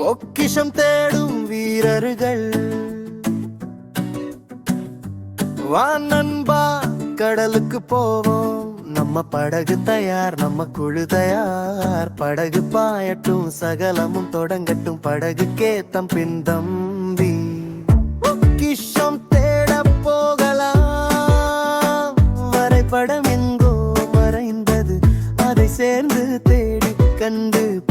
பொக்கிஷம் தேடும் வீரர்கள். வா நண்பா கடலுக்கு போவோம். நம்ம படகு தயார் நம்ம குழு தயார். படகு பாயட்டும் சகலமும் தொடங்கட்டும். படகு கேத்தம் பின்தம்பி பொக்கிஷம் தேட போகலாம். வரைபடம் எங்கோ மறைந்தது. அதை சேர்ந்து தேடி கண்டு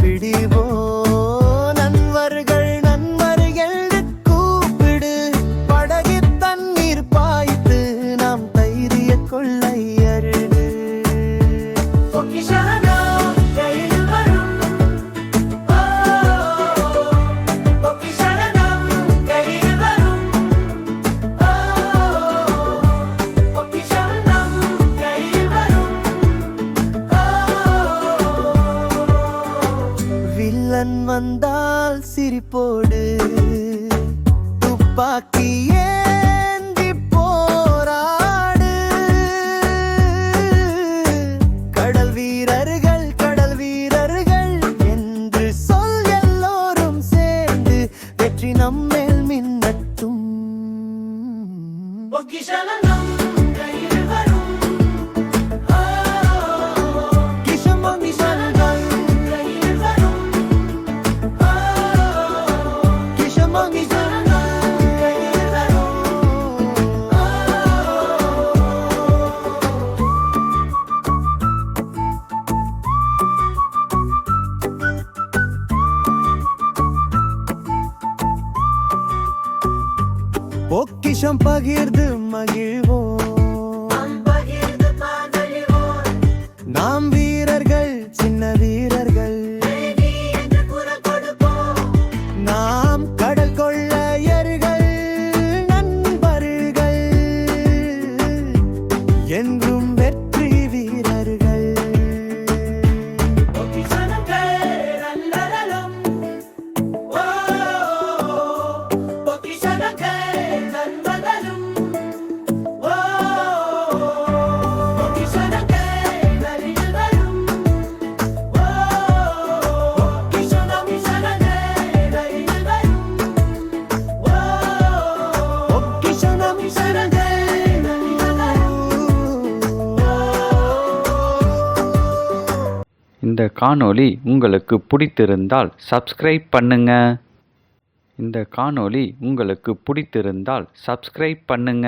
வில்லன் வந்தால் சிரிப்போடு துப்பாக்கி നമ്മേൽ മിന്നട്ടും பொக்கிஷம் பகிர்ந்து மகிழ்வோம். நாம் வீரர்கள் சின்ன வீரர்கள். நாம் கடல் கொள்ளையர்கள் நண்பர்கள். என்றும் இந்த காணொளி உங்களுக்கு பிடித்திருந்தால் சப்ஸ்கிரைப் பண்ணுங்க. இந்த காணொளி உங்களுக்கு பிடித்திருந்தால் சப்ஸ்கிரைப் பண்ணுங்க.